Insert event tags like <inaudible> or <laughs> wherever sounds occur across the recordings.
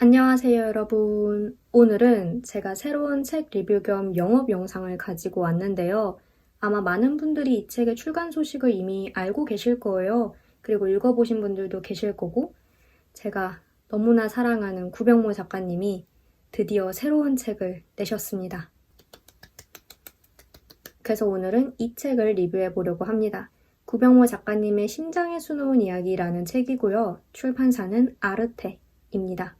안녕하세요, 여러분. 오늘은 제가 새로운 책 리뷰 겸 영업 영상을 가지고 왔는데요. 아마 많은 분들이 이 책의 출간 소식을 이미 알고 계실 거예요. 그리고 읽어보신 분들도 계실 거고, 제가 너무나 사랑하는 구병모 작가님이 드디어 새로운 책을 내셨습니다. 그래서 오늘은 이 책을 리뷰해 보려고 합니다. 구병모 작가님의 심장에 수놓은 이야기라는 책이고요. 출판사는 아르테입니다.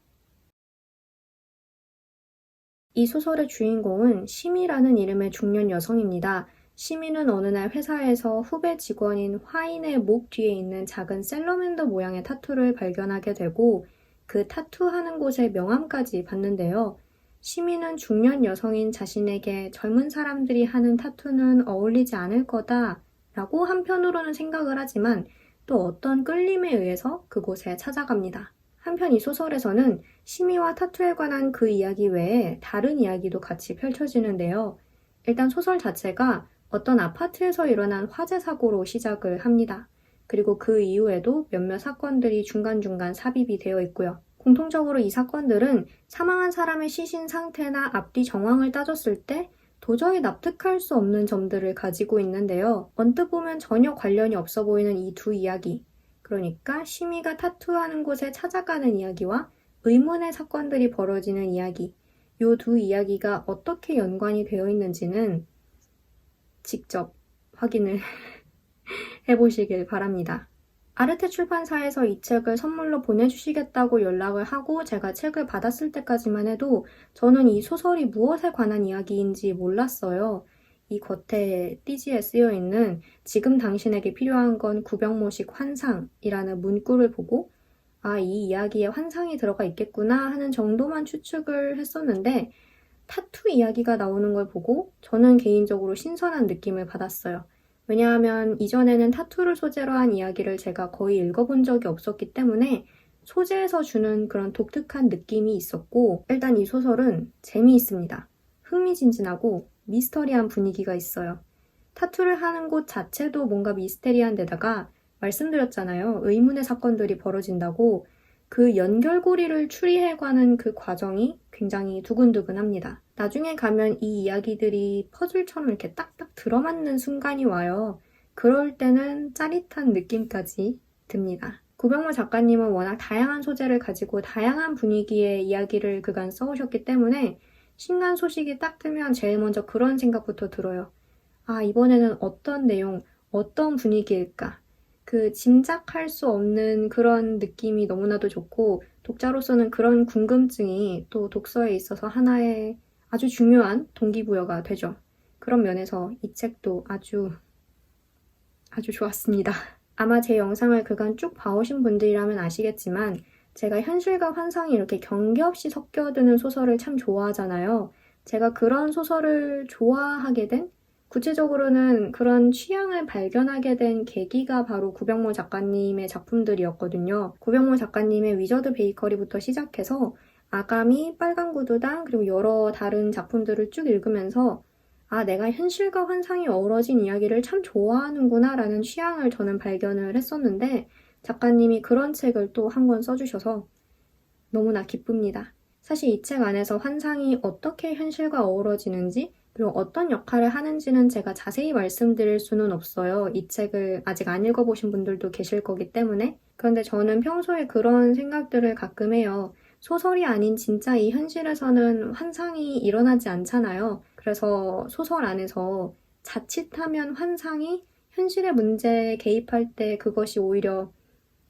이 소설의 주인공은 시미라는 이름의 중년 여성입니다. 시미는 어느 날 회사에서 후배 직원인 화인의 목 뒤에 있는 작은 셀러맨더 모양의 타투를 발견하게 되고 그 타투하는 곳의 명함까지 받는데요. 시미는 중년 여성인 자신에게 젊은 사람들이 하는 타투는 어울리지 않을 거다 라고 한편으로는 생각을 하지만 또 어떤 끌림에 의해서 그곳에 찾아갑니다. 한편 이 소설에서는 심의와 타투에 관한 그 이야기 외에 다른 이야기도 같이 펼쳐지는데요. 일단 소설 자체가 어떤 아파트에서 일어난 화재 사고로 시작을 합니다. 그리고 그 이후에도 몇몇 사건들이 중간중간 삽입이 되어 있고요. 공통적으로 이 사건들은 사망한 사람의 시신 상태나 앞뒤 정황을 따졌을 때 도저히 납득할 수 없는 점들을 가지고 있는데요. 언뜻 보면 전혀 관련이 없어 보이는 이 두 이야기. 그러니까 시미가 타투하는 곳에 찾아가는 이야기와 의문의 사건들이 벌어지는 이야기. 요 두 이야기가 어떻게 연관이 되어 있는지는 직접 확인을 <laughs> 해보시길 바랍니다. 아르테 출판사에서 이 책을 선물로 보내주시겠다고 연락을 하고 제가 책을 받았을 때까지만 해도 저는 이 소설이 무엇에 관한 이야기인지 몰랐어요. 이 겉에 띠지에 쓰여 있는 지금 당신에게 필요한 건 구병모식 환상이라는 문구를 보고 아, 이 이야기에 환상이 들어가 있겠구나 하는 정도만 추측을 했었는데 타투 이야기가 나오는 걸 보고 저는 개인적으로 신선한 느낌을 받았어요. 왜냐하면 이전에는 타투를 소재로 한 이야기를 제가 거의 읽어본 적이 없었기 때문에 소재에서 주는 그런 독특한 느낌이 있었고 일단 이 소설은 재미있습니다. 흥미진진하고 미스터리한 분위기가 있어요. 타투를 하는 곳 자체도 뭔가 미스테리한 데다가 말씀드렸잖아요. 의문의 사건들이 벌어진다고 그 연결고리를 추리해가는 그 과정이 굉장히 두근두근합니다. 나중에 가면 이 이야기들이 퍼즐처럼 이렇게 딱딱 들어맞는 순간이 와요. 그럴 때는 짜릿한 느낌까지 듭니다. 구병모 작가님은 워낙 다양한 소재를 가지고 다양한 분위기의 이야기를 그간 써오셨기 때문에 신간 소식이 딱 뜨면 제일 먼저 그런 생각부터 들어요. 아, 이번에는 어떤 내용, 어떤 분위기일까? 그 짐작할 수 없는 그런 느낌이 너무나도 좋고 독자로서는 그런 궁금증이 또 독서에 있어서 하나의 아주 중요한 동기부여가 되죠. 그런 면에서 이 책도 아주 아주 좋았습니다. 아마 제 영상을 그간 쭉 봐오신 분들이라면 아시겠지만 제가 현실과 환상이 이렇게 경계 없이 섞여드는 소설을 참 좋아하잖아요. 제가 그런 소설을 좋아하게 된 구체적으로는 그런 취향을 발견하게 된 계기가 바로 구병모 작가님의 작품들이었거든요. 구병모 작가님의 위저드 베이커리부터 시작해서 아가미, 빨간 구두당, 그리고 여러 다른 작품들을 쭉 읽으면서 아, 내가 현실과 환상이 어우러진 이야기를 참 좋아하는구나 라는 취향을 저는 발견을 했었는데 작가님이 그런 책을 또 한 권 써주셔서 너무나 기쁩니다. 사실 이 책 안에서 환상이 어떻게 현실과 어우러지는지 그리고 어떤 역할을 하는지는 제가 자세히 말씀드릴 수는 없어요. 이 책을 아직 안 읽어보신 분들도 계실 거기 때문에. 그런데 저는 평소에 그런 생각들을 가끔 해요. 소설이 아닌 진짜 이 현실에서는 환상이 일어나지 않잖아요. 그래서 소설 안에서 자칫하면 환상이 현실의 문제에 개입할 때 그것이 오히려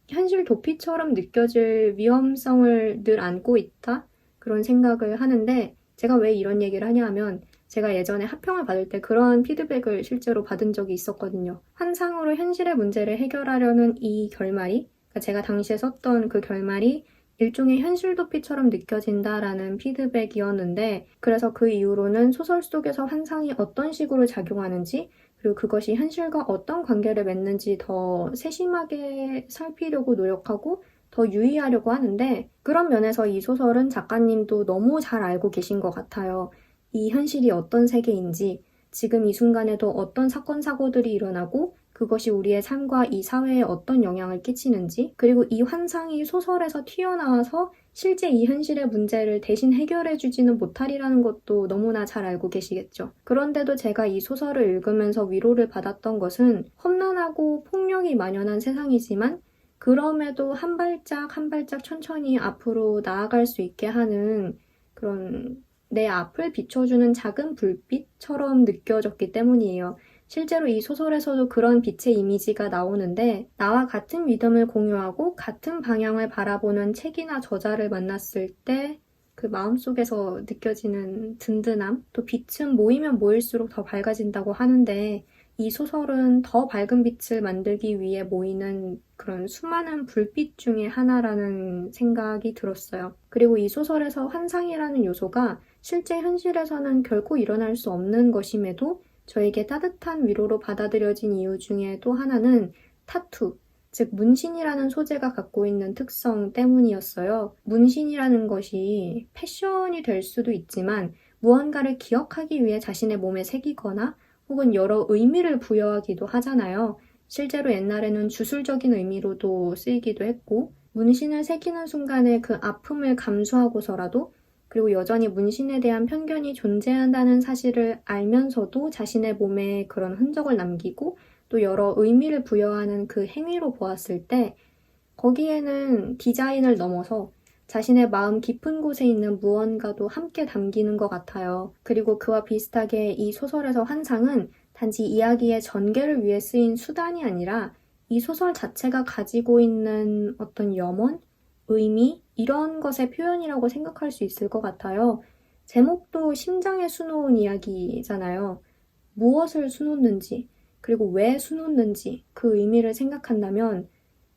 현실 도피처럼 느껴질 위험성을 늘 안고 있다? 그런 생각을 하는데 제가 왜 이런 얘기를 하냐 하면 제가 예전에 합평을 받을 때 그런 피드백을 실제로 받은 적이 있었거든요. 환상으로 현실의 문제를 해결하려는 이 결말이, 그러니까 제가 당시에 썼던 그 결말이 일종의 현실 도피처럼 느껴진다라는 피드백이었는데, 그래서 그 이후로는 소설 속에서 환상이 어떤 식으로 작용하는지, 그리고 그것이 현실과 어떤 관계를 맺는지 더 세심하게 살피려고 노력하고 더 유의하려고 하는데, 그런 면에서 이 소설은 작가님도 너무 잘 알고 계신 것 같아요. 이 현실이 어떤 세계인지, 지금 이 순간에도 어떤 사건, 사고들이 일어나고 그것이 우리의 삶과 이 사회에 어떤 영향을 끼치는지, 그리고 이 환상이 소설에서 튀어나와서 실제 이 현실의 문제를 대신 해결해주지는 못하리라는 것도 너무나 잘 알고 계시겠죠. 그런데도 제가 이 소설을 읽으면서 위로를 받았던 것은 험난하고 폭력이 만연한 세상이지만 그럼에도 한 발짝 한 발짝 천천히 앞으로 나아갈 수 있게 하는 그런 내 앞을 비춰주는 작은 불빛처럼 느껴졌기 때문이에요. 실제로 이 소설에서도 그런 빛의 이미지가 나오는데 나와 같은 믿음을 공유하고 같은 방향을 바라보는 책이나 저자를 만났을 때 그 마음속에서 느껴지는 든든함, 또 빛은 모이면 모일수록 더 밝아진다고 하는데 이 소설은 더 밝은 빛을 만들기 위해 모이는 그런 수많은 불빛 중에 하나라는 생각이 들었어요. 그리고 이 소설에서 환상이라는 요소가 실제 현실에서는 결코 일어날 수 없는 것임에도 저에게 따뜻한 위로로 받아들여진 이유 중에 또 하나는 타투, 즉 문신이라는 소재가 갖고 있는 특성 때문이었어요. 문신이라는 것이 패션이 될 수도 있지만 무언가를 기억하기 위해 자신의 몸에 새기거나 혹은 여러 의미를 부여하기도 하잖아요. 실제로 옛날에는 주술적인 의미로도 쓰이기도 했고 문신을 새기는 순간에 그 아픔을 감수하고서라도 그리고 여전히 문신에 대한 편견이 존재한다는 사실을 알면서도 자신의 몸에 그런 흔적을 남기고 또 여러 의미를 부여하는 그 행위로 보았을 때 거기에는 디자인을 넘어서 자신의 마음 깊은 곳에 있는 무언가도 함께 담기는 것 같아요. 그리고 그와 비슷하게 이 소설에서 환상은 단지 이야기의 전개를 위해 쓰인 수단이 아니라 이 소설 자체가 가지고 있는 어떤 염원, 의미, 이런 것의 표현이라고 생각할 수 있을 것 같아요. 제목도 심장에 수놓은 이야기잖아요. 무엇을 수놓는지, 그리고 왜 수놓는지 그 의미를 생각한다면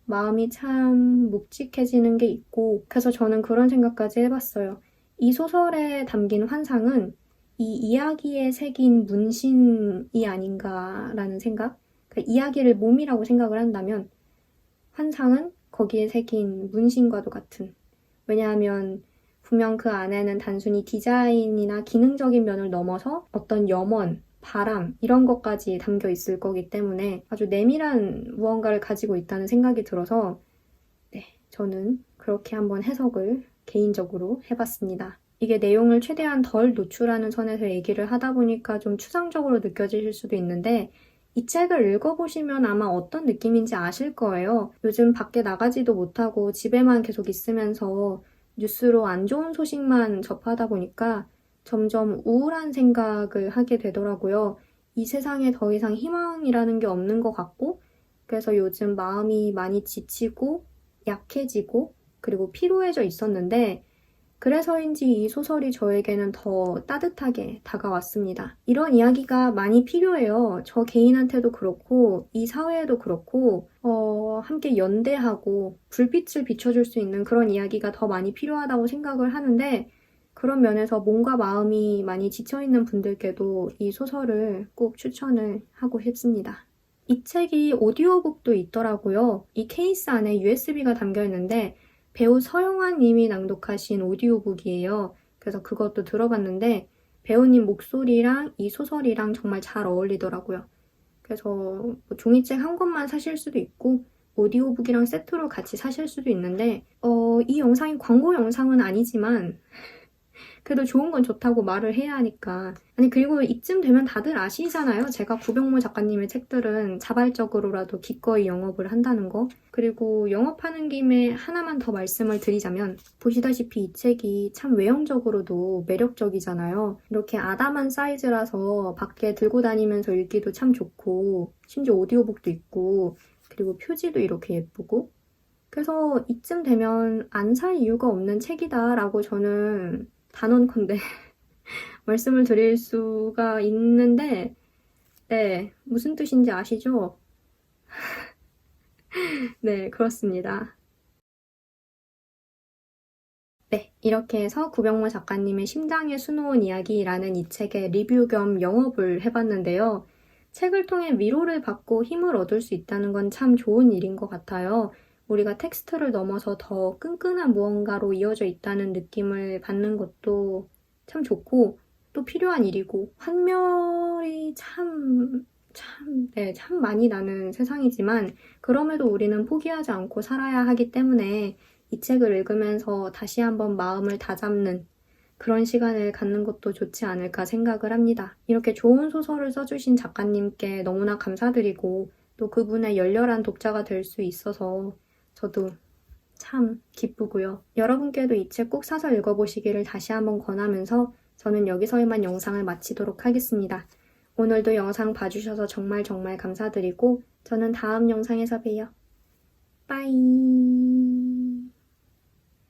마음이 참 묵직해지는 게 있고, 그래서 저는 그런 생각까지 해봤어요. 이 소설에 담긴 환상은 이 이야기에 새긴 문신이 아닌가라는 생각? 그 이야기를 몸이라고 생각을 한다면, 환상은 거기에 새긴 문신과도 같은. 왜냐하면 분명 그 안에는 단순히 디자인이나 기능적인 면을 넘어서 어떤 염원, 바람, 이런 것까지 담겨 있을 거기 때문에 아주 내밀한 무언가를 가지고 있다는 생각이 들어서, 네, 저는 그렇게 한번 해석을 개인적으로 해봤습니다. 이게 내용을 최대한 덜 노출하는 선에서 얘기를 하다 보니까 좀 추상적으로 느껴지실 수도 있는데, 이 책을 읽어보시면 아마 어떤 느낌인지 아실 거예요. 요즘 밖에 나가지도 못하고 집에만 계속 있으면서 뉴스로 안 좋은 소식만 접하다 보니까 점점 우울한 생각을 하게 되더라고요. 이 세상에 더 이상 희망이라는 게 없는 것 같고, 그래서 요즘 마음이 많이 지치고 약해지고, 그리고 피로해져 있었는데, 그래서인지 이 소설이 저에게는 더 따뜻하게 다가왔습니다. 이런 이야기가 많이 필요해요. 저 개인한테도 그렇고, 이 사회에도 그렇고, 어, 함께 연대하고 불빛을 비춰줄 수 있는 그런 이야기가 더 많이 필요하다고 생각을 하는데, 그런 면에서 몸과 마음이 많이 지쳐있는 분들께도 이 소설을 꼭 추천을 하고 싶습니다. 이 책이 오디오북도 있더라고요. 이 케이스 안에 USB가 담겨 있는데, 배우 서영환 님이 낭독하신 오디오북이에요. 그래서 그것도 들어봤는데 배우님 목소리랑 이 소설이랑 정말 잘 어울리더라고요. 그래서 뭐 종이책 한 권만 사실 수도 있고 오디오북이랑 세트로 같이 사실 수도 있는데 어, 이 영상이 광고 영상은 아니지만 그래도 좋은 건 좋다고 말을 해야 하니까. 아니, 그리고 이쯤 되면 다들 아시잖아요. 제가 구병모 작가님의 책들은 자발적으로라도 기꺼이 영업을 한다는 거. 그리고 영업하는 김에 하나만 더 말씀을 드리자면, 보시다시피 이 책이 참 외형적으로도 매력적이잖아요. 이렇게 아담한 사이즈라서 밖에 들고 다니면서 읽기도 참 좋고, 심지어 오디오북도 있고, 그리고 표지도 이렇게 예쁘고, 그래서 이쯤 되면 안 살 이유가 없는 책이다라고 저는 단언컨대 <laughs> 말씀을 드릴 수가 있는데, 네, 무슨 뜻인지 아시죠? <laughs> 네, 그렇습니다. 네, 이렇게 해서 구병모 작가님의 심장에 수놓은 이야기라는 이 책의 리뷰 겸 영업을 해봤는데요. 책을 통해 위로를 받고 힘을 얻을 수 있다는 건 참 좋은 일인 것 같아요. 우리가 텍스트를 넘어서 더 끈끈한 무언가로 이어져 있다는 느낌을 받는 것도 참 좋고 또 필요한 일이고 환멸이 참, 참, 네, 참 많이 나는 세상이지만 그럼에도 우리는 포기하지 않고 살아야 하기 때문에 이 책을 읽으면서 다시 한번 마음을 다잡는 그런 시간을 갖는 것도 좋지 않을까 생각을 합니다. 이렇게 좋은 소설을 써주신 작가님께 너무나 감사드리고 또 그분의 열렬한 독자가 될 수 있어서 저도 참 기쁘고요. 여러분께도 이 책 꼭 사서 읽어보시기를 다시 한번 권하면서 저는 여기서 이만 영상을 마치도록 하겠습니다. 오늘도 영상 봐주셔서 정말 정말 감사드리고 저는 다음 영상에서 봬요. 빠이.